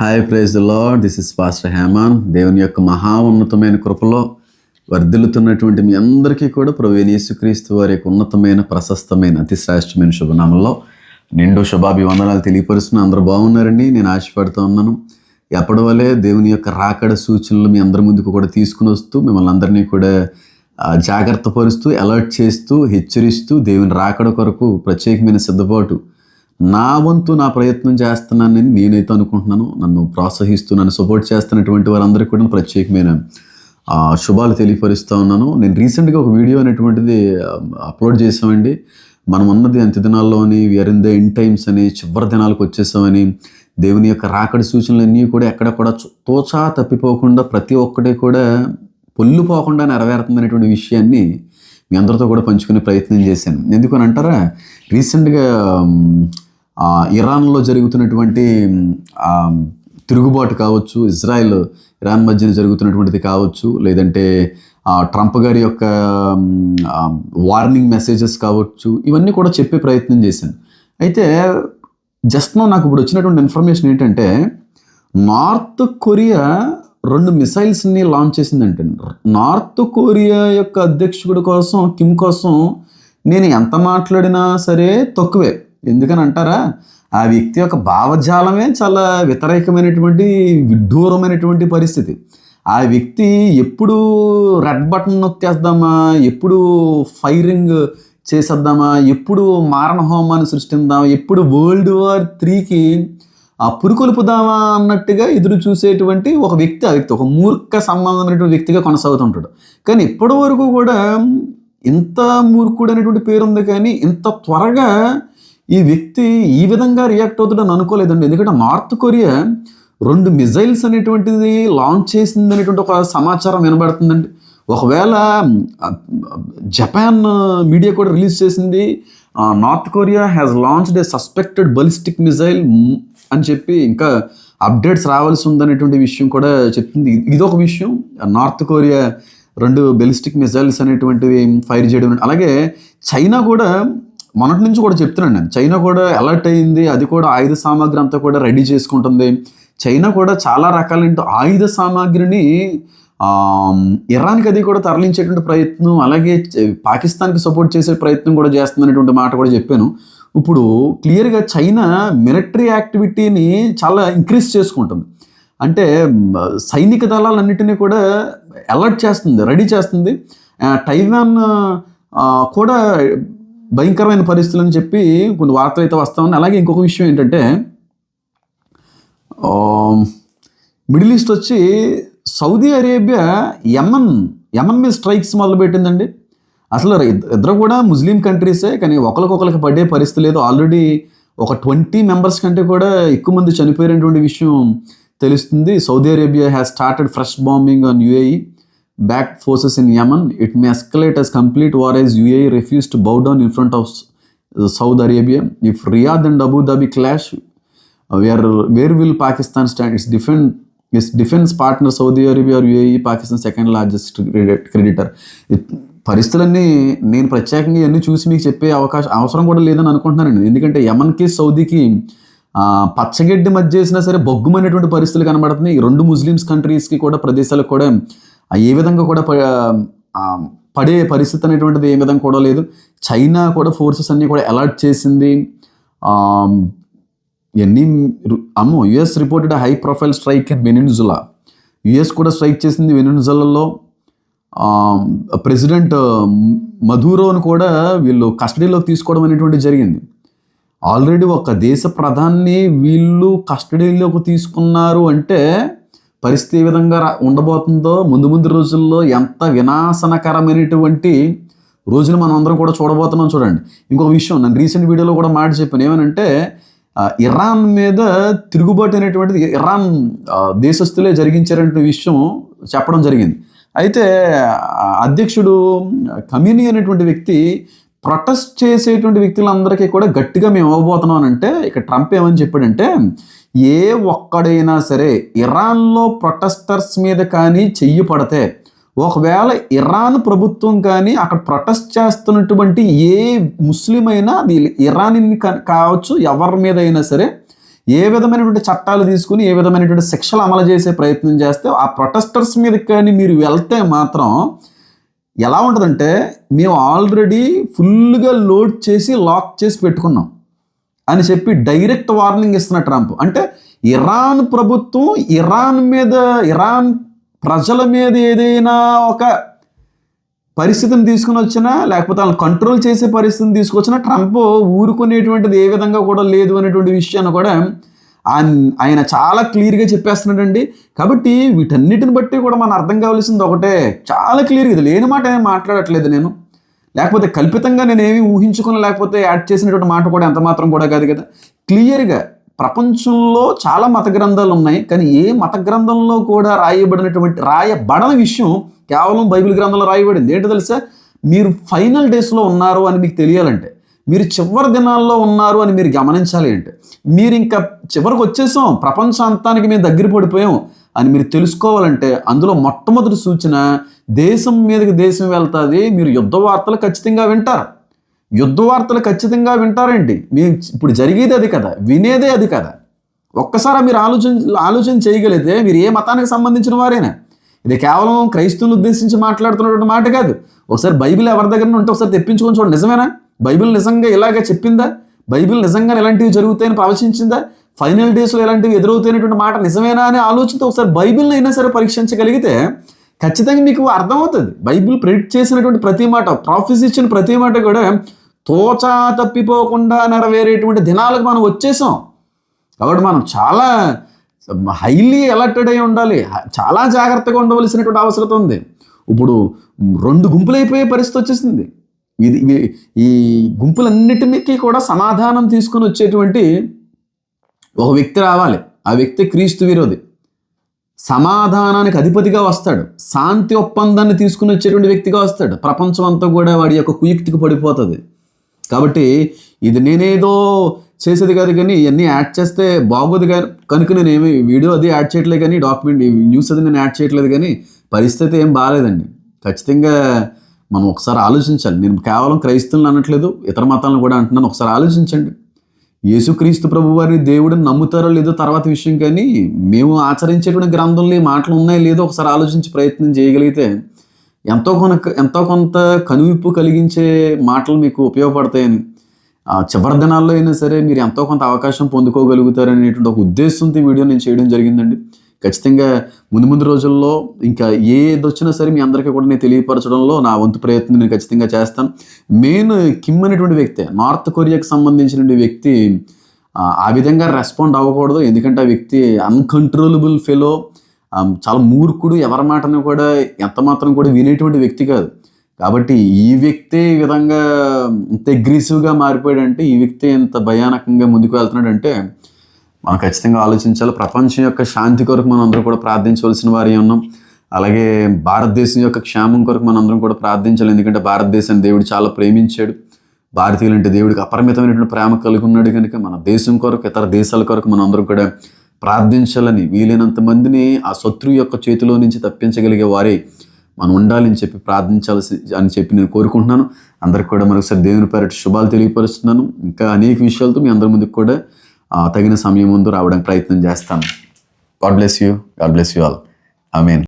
Hi ప్రైజ్లో this is pastor Heman దేవుని యొక్క మహా ఉన్నతమైన కృపలో వర్ధిల్లుతున్నటువంటి మీ అందరికీ కూడా ప్రవీణ్ యేసుక్రీస్తు వారి యొక్క ఉన్నతమైన ప్రశస్తమైన అతి శ్రేష్టమైన శుభనామంలో నిండు శుభాభివందనాలు తెలియపరుస్తున్న అందరూ బాగున్నారండి. నేను ఆశపడుతూ ఉన్నాను. ఎప్పటి వలే దేవుని యొక్క రాకడ సూచనలు మీ అందరి ముందుకు కూడా తీసుకుని వస్తూ మిమ్మల్ని అందరినీ కూడా జాగ్రత్త పరుస్తూ అలర్ట్ చేస్తూ హెచ్చరిస్తూ దేవుని రాకడ కొరకు ప్రత్యేకమైన సిద్ధపాటు నా వంతు నా ప్రయత్నం చేస్తున్నానని నేనైతే అనుకుంటున్నాను నన్ను ప్రోత్సహిస్తూ నన్ను సపోర్ట్ చేస్తున్నటువంటి వారందరికీ కూడా ప్రత్యేకమైన శుభాలు తెలియపరుస్తూ ఉన్నాను. నేను రీసెంట్గా ఒక వీడియో అనేటువంటిది అప్లోడ్ చేసామండి మనం ఉన్నది అంత్య దినాల్లోని we're in the end times అని చివరి దినాలకు వచ్చేసామని దేవుని యొక్క రాకడి సూచనలన్నీ కూడా ఎక్కడ కూడా తోచా తప్పిపోకుండా ప్రతి ఒక్కటి కూడా పొల్లు పోకుండా నెరవేరుతుందనేటువంటి విషయాన్ని మీ అందరితో కూడా పంచుకునే ప్రయత్నం చేశాను. ఎందుకని అంటారా రీసెంట్గా ఇరాన్లో జరుగుతున్నటువంటి తిరుగుబాటు కావచ్చు ఇజ్రాయెల్ ఇరాన్ మధ్యన జరుగుతున్నటువంటిది కావచ్చు లేదంటే ట్రంప్ గారి యొక్క వార్నింగ్ మెసేజెస్ కావచ్చు ఇవన్నీ కూడా చెప్పే ప్రయత్నం చేశాను. అయితే జస్ట్ నాకు ఇప్పుడు వచ్చినటువంటి ఇన్ఫర్మేషన్ ఏంటంటే నార్త్ కొరియా రెండు మిసైల్స్ని లాంచ్ చేసిందంటే నార్త్ కొరియా యొక్క అధ్యక్షుడి కోసం కిమ్ కోసం నేను ఎంత మాట్లాడినా సరే తక్కువే. ఎందుకని అంటారా? ఆ వ్యక్తి యొక్క భావజాలమే చాలా వ్యతిరేకమైనటువంటి విడ్డూరమైనటువంటి పరిస్థితి. ఆ వ్యక్తి ఎప్పుడు రెడ్ బటన్ నొక్కేద్దామా? ఎప్పుడు ఫైరింగ్ చేసేద్దామా? ఎప్పుడు మారణ హోమాన్ని సృష్టిద్దామా? ఎప్పుడు వరల్డ్ వార్ త్రీకి ఆ పురుకొలుపుదామా అన్నట్టుగా ఎదురు చూసేటువంటి ఒక వ్యక్తి ఆ వ్యక్తి ఒక మూర్ఖ సంబంధమైనటువంటి వ్యక్తిగా కొనసాగుతుంటాడు. కానీ ఇప్పటి వరకు కూడా ఇంత మూర్ఖుడు అనేటువంటి పేరు ఉంది కానీ ఇంత త్వరగా ఈ వ్యక్తి ఈ విధంగా రియాక్ట్ అవుతాడని అనుకోలేదండి. ఎందుకంటే నార్త్ కొరియా రెండు మిజైల్స్ అనేటువంటిది లాంచ్ చేసింది అనేటువంటి ఒక సమాచారం వినబడుతుందండి. ఒకవేళ జపాన్ మీడియా కూడా రిలీజ్ చేసింది North Korea has launched a suspected ballistic missile అని చెప్పి ఇంకా అప్డేట్స్ రావాల్సి ఉందనేటువంటి విషయం కూడా చెప్తుంది. ఇదొక విషయం. నార్త్ కొరియా రెండు బెలిస్టిక్ మిజైల్స్ అనేటువంటివి ఫైర్ చేయడం. అలాగే చైనా కూడా మొన్నటి నుంచి కూడా చెప్తున్నాను నేను. చైనా కూడా అలర్ట్ అయింది అది కూడా ఆయుధ సామాగ్రి అంతా కూడా రెడీ చేసుకుంటుంది. చైనా కూడా చాలా రకాలైన ఆయుధ సామాగ్రిని ఇరాన్కి అది కూడా తరలించేటువంటి ప్రయత్నం అలాగే పాకిస్తాన్కి సపోర్ట్ చేసే ప్రయత్నం కూడా చేస్తుందనేటువంటి మాట కూడా చెప్పాను. ఇప్పుడు క్లియర్గా చైనా మిలిటరీ యాక్టివిటీని చాలా ఇంక్రీజ్ చేసుకుంటుంది. అంటే సైనిక దళాలన్నింటినీ కూడా అలర్ట్ చేస్తుంది రెడీ చేస్తుంది. టైవాన్ కూడా భయంకరమైన పరిస్థితులు అని చెప్పి కొన్ని వార్తలు అయితే వస్తా ఉన్నాయి. అలాగే ఇంకొక విషయం ఏంటంటే మిడిల్ ఈస్ట్ వచ్చి సౌదీ అరేబియా యమన్ యమన్ మీద స్ట్రైక్స్ మొదలుపెట్టిందండి. అసలు ఇద్దరు కూడా ముస్లిం కంట్రీసే కానీ ఒకరికొకరికి పడే పరిస్థితి లేదు. ఆల్రెడీ ఒక ట్వంటీ మెంబర్స్ కంటే కూడా ఎక్కువ మంది చనిపోయినటువంటి విషయం తెలుస్తుంది. Saudi Arabia has started fresh bombing on UAE. Back forces in Yemen it may escalate as complete war as UAE refuse to bow down in front of Saud Arabia if Riyadh and Abu Dhabi clash where where will Pakistan stand its defend is defense partner Saudi Arabia UAE Pakistan second largest creditor పరిస్థితులన్నీ నేను ప్రత్యేకంగా ఇవన్నీ చూసి మీకు చెప్పే అవకాశం అవసరం కూడా లేదని అనుకుంటున్నానండి ఎందుకంటే యమన్కి సౌదీకి పచ్చగడ్డి మధ్య చేసినా సరే బొగ్గుమైనటువంటి పరిస్థితులు కనబడుతున్నాయి. రెండు ముస్లిమ్స్ కంట్రీస్కి కూడా ప్రదేశాలకు కూడా ఏ విధంగా కూడా ప- పడే పరిస్థితి అనేటువంటిది ఏ విధంగా కూడా లేదు. చైనా కూడా ఫోర్సెస్ అన్నీ కూడా అలర్ట్ చేసింది. ఎన్ని అమ్మో US reported high profile strike in Venezuela US కూడా స్ట్రైక్ చేసింది వెనిన్జులాలో ప్రెసిడెంట్ మధురోను కూడా వీళ్ళు కస్టడీలోకి తీసుకోవడం అనేటువంటి జరిగింది. ఆల్రెడీ ఒక దేశ ప్రధాన్ని వీళ్ళు కస్టడీలోకి తీసుకున్నారు అంటే పరిస్థితి ఏ విధంగా రా- ఉండబోతుందో ముందు ముందు రోజుల్లో ఎంత వినాశనకరమైనటువంటి రోజులు మనం అందరం కూడా చూడబోతున్నాం చూడండి. ఇంకొక విషయం నేను రీసెంట్ వీడియోలో కూడా మాట చెప్పాను. ఏమనంటే ఇరాన్ మీద తిరుగుబాటు అనేటువంటిది ఇరాన్ దేశస్థులే దేశస్తులే జరిగించారనే విషయం చెప్పడం జరిగింది. అయితే అధ్యక్షుడు కమ్యూని అనేటువంటి వ్యక్తి ప్రొటెస్ట్ చేసేటువంటి వ్యక్తులందరికీ కూడా గట్టిగా మేము ఇవ్వబోతున్నాం అని అంటే ఇక ట్రంప్ ఏమని చెప్పాడంటే ఏ ఒక్కడైనా సరే ఇరాన్లో ప్రొటెస్టర్స్ మీద కానీ చెయ్యి పడితే ఒకవేళ ఇరాన్ ప్రభుత్వం కానీ అక్కడ ప్రొటెస్ట్ చేస్తున్నటువంటి ఏ ముస్లిం అయినా అది ఇరాన్ కావచ్చు ఎవరి మీద అయినా సరే ఏ విధమైనటువంటి చట్టాలు తీసుకుని ఏ విధమైనటువంటి శిక్షలు అమలు చేసే ప్రయత్నం చేస్తే ఆ ప్రొటెస్టర్స్ మీద కానీ మీరు వెళ్తే మాత్రం ఎలా ఉంటుందంటే మేము ఆల్రెడీ ఫుల్గా లోడ్ చేసి లాక్ చేసి పెట్టుకున్నాం. అని చెప్పి డైరెక్ట్ వార్నింగ్ ఇస్తున్న ట్రంప్ అంటే ఇరాన్ ప్రభుత్వం ఇరాన్ మీద ఇరాన్ ప్రజల మీద ఏదైనా ఒక పరిస్థితిని తీసుకుని వచ్చినా లేకపోతే వాళ్ళని కంట్రోల్ చేసే పరిస్థితిని తీసుకొచ్చినా ట్రంప్ ఊరుకునేటువంటిది ఏ విధంగా కూడా లేదు అనేటువంటి విషయాన్ని కూడా ఆయన- ఆయన చాలా క్లియర్గా చెప్పేస్తున్నాడండి. కాబట్టి వీటన్నిటిని బట్టి కూడా మనం అర్థం కావాల్సింది ఒకటే. చాలా క్లియర్గా ఇది లేని మాట ఏం మాట్లాడట్లేదు నేను. లేకపోతే కల్పితంగా నేనేమి ఏమి ఊహించుకుని లేకపోతే యాడ్ చేసినటువంటి మాట కూడా ఎంత మాత్రం కూడా కాదు కదా. క్లియర్గా ప్రపంచంలో చాలా మత గ్రంథాలు ఉన్నాయి. కానీ ఏ మత గ్రంథంలో కూడా రాయబడినటువంటి రాయబడని విషయం కేవలం బైబిల్ గ్రంథంలో రాయబడింది. ఏంటో తెలుసా? మీరు ఫైనల్ డేస్లో ఉన్నారు అని మీకు తెలియాలంటే. మీరు చివరి దినాల్లో ఉన్నారు అని మీరు గమనించాలి అంటే మీరు ఇంకా చివరికి వచ్చేసాం ప్రపంచాంతానికి మేము దగ్గర పడిపోయాం అని మీరు తెలుసుకోవాలంటే అందులో మొట్టమొదటి సూచన దేశం మీదకి దేశం వెళ్తుంది మీరు యుద్ధ వార్తలు ఖచ్చితంగా వింటారు. యుద్ధ వార్తలు ఖచ్చితంగా వింటారండి. మేము ఇప్పుడు జరిగేది అది కదా వినేదే అది కదా. ఒక్కసారి మీరు ఆలోచన ఆలోచన చేయగలిగితే మీరు ఏ మతానికి సంబంధించిన వారైనా ఇది కేవలం క్రైస్తవులు ఉద్దేశించి మాట్లాడుతున్నటువంటి మాట కాదు. ఒకసారి బైబిల్ ఎవరి దగ్గర ఉంటే ఒకసారి తెప్పించుకొని చూడండి. నిజమేనా? బైబిల్ నిజంగా ఇలాగే చెప్పిందా? బైబిల్ నిజంగా ఇలాంటివి జరుగుతాయని ప్రవచించిందా ఫైనల్ డేస్లో ఇలాంటివి ఎదురవుతున్నటువంటి మాట నిజమేనా అనే ఆలోచనతో ఒకసారి బైబిల్ని అయినా సరే పరీక్షించగలిగితే ఖచ్చితంగా మీకు అర్థమవుతుంది. బైబిల్ ప్రెడిక్ట్ చేసినటువంటి ప్రతి మాట ప్రాఫిస్ ఇచ్చిన ప్రతి మాట కూడా తోచా తప్పిపోకుండా నెరవేరేటువంటి దినాలకు మనం వచ్చేసాం. కాబట్టి మనం చాలా హైలీ అలర్టెడ్ అయి ఉండాలి. చాలా జాగ్రత్తగా ఉండవలసినటువంటి అవసరం ఉంది. ఇప్పుడు రెండు గుంపులైపోయే పరిస్థితి వచ్చేసింది. ఇది ఈ గుంపులన్నిటికీ కూడా సమాధానం తీసుకొని వచ్చేటువంటి ఒక వ్యక్తి రావాలి. ఆ వ్యక్తి క్రీస్తు విరోధి. సమాధానానికి అధిపతిగా వస్తాడు. శాంతి ఒప్పందాన్ని తీసుకుని వచ్చేటువంటి వ్యక్తిగా వస్తాడు. ప్రపంచం అంతా కూడా వాడి యొక్క కుయుక్తికి పడిపోతుంది. కాబట్టి ఇది నేనేదో చేసేది కాదు కానీ ఇవన్నీ యాడ్ చేస్తే బాగోదు కానీ కనుక నేను ఏమి వీడియో అది యాడ్ చేయట్లేదు కానీ డాక్యుమెంట్ న్యూస్ అది నేను యాడ్ చేయట్లేదు కానీ పరిస్థితి ఏం బాగాలేదండి. ఖచ్చితంగా మనం ఒకసారి ఆలోచించాలి. నేను కేవలం క్రైస్తవులను అనట్లేదు ఇతర మతాలను కూడా అంటున్నాను. ఒకసారి ఆలోచించండి. యేసుక్రీస్తు ప్రభు వారిని దేవుడిని నమ్ముతారో లేదో తర్వాత విషయం కానీ మేము ఆచరించేటువంటి గ్రంథంలో ఈ మాటలు ఉన్నాయో లేదో ఒకసారి ఆలోచించి ప్రయత్నం చేయగలిగితే ఎంతో కొన ఎంతో కొంత కనువిప్పు కలిగించే మాటలు మీకు ఉపయోగపడతాయని ఆ చివరి దినాల్లో అయినా సరే మీరు ఎంతో కొంత అవకాశం పొందుకోగలుగుతారనేటువంటి ఒక ఉద్దేశంతో ఈ వీడియో నేను చేయడం జరిగిందండి. ఖచ్చితంగా ముందు ముందు రోజుల్లో ఇంకా ఏది వచ్చినా సరే మీ అందరికీ కూడా నేను తెలియపరచడంలో నా వంతు ప్రయత్నం నేను ఖచ్చితంగా చేస్తాను. మెయిన్ కిమ్ అనేటువంటి వ్యక్తి నార్త్ కొరియాకి సంబంధించిన వ్యక్తి ఆ, విధంగా రెస్పాండ్ అవ్వకూడదు. ఎందుకంటే ఆ వ్యక్తి అన్కంట్రోలబుల్ ఫెలో చాలా మూర్ఖుడు ఎవరి మాటను కూడా ఎంత మాత్రం కూడా వినేటువంటి వ్యక్తి కాదు. కాబట్టి ఈ వ్యక్తి ఈ విధంగా ఇంత అగ్రెసివ్గా మారిపోయాడంటే ఈ వ్యక్తి ఎంత భయానకంగా ముందుకు వెళ్తున్నాడంటే మనం ఖచ్చితంగా ఆలోచించాలి. ప్రపంచం యొక్క శాంతి కొరకు మనం అందరం కూడా ప్రార్థించవలసిన వారి ఉన్నాం. అలాగే భారతదేశం యొక్క క్షేమం కొరకు మనం అందరం కూడా ప్రార్థించాలి. ఎందుకంటే భారతదేశాన్ని దేవుడు చాలా ప్రేమించాడు. భారతీయులు అంటే దేవుడికి అపరిమితమైనటువంటి ప్రేమ కలిగి ఉన్నాడు కనుక మన దేశం కొరకు ఇతర దేశాల కొరకు మనం అందరం కూడా ప్రార్థించాలని వీలైనంత మందిని ఆ శత్రువు యొక్క చేతిలో నుంచి తప్పించగలిగే వారే మనం ఉండాలని చెప్పి ప్రార్థించాల్సి అని చెప్పి నేను కోరుకుంటున్నాను. అందరికి కూడా మరొకసారి దేవుని పేరటి శుభాలు తెలియపరుస్తున్నాను. ఇంకా అనేక విషయాలతో మీ అందరి ముందుకు కూడా తగిన సమయం ముందు రావడానికి ప్రయత్నం చేస్తాను. God bless you God bless you all I mean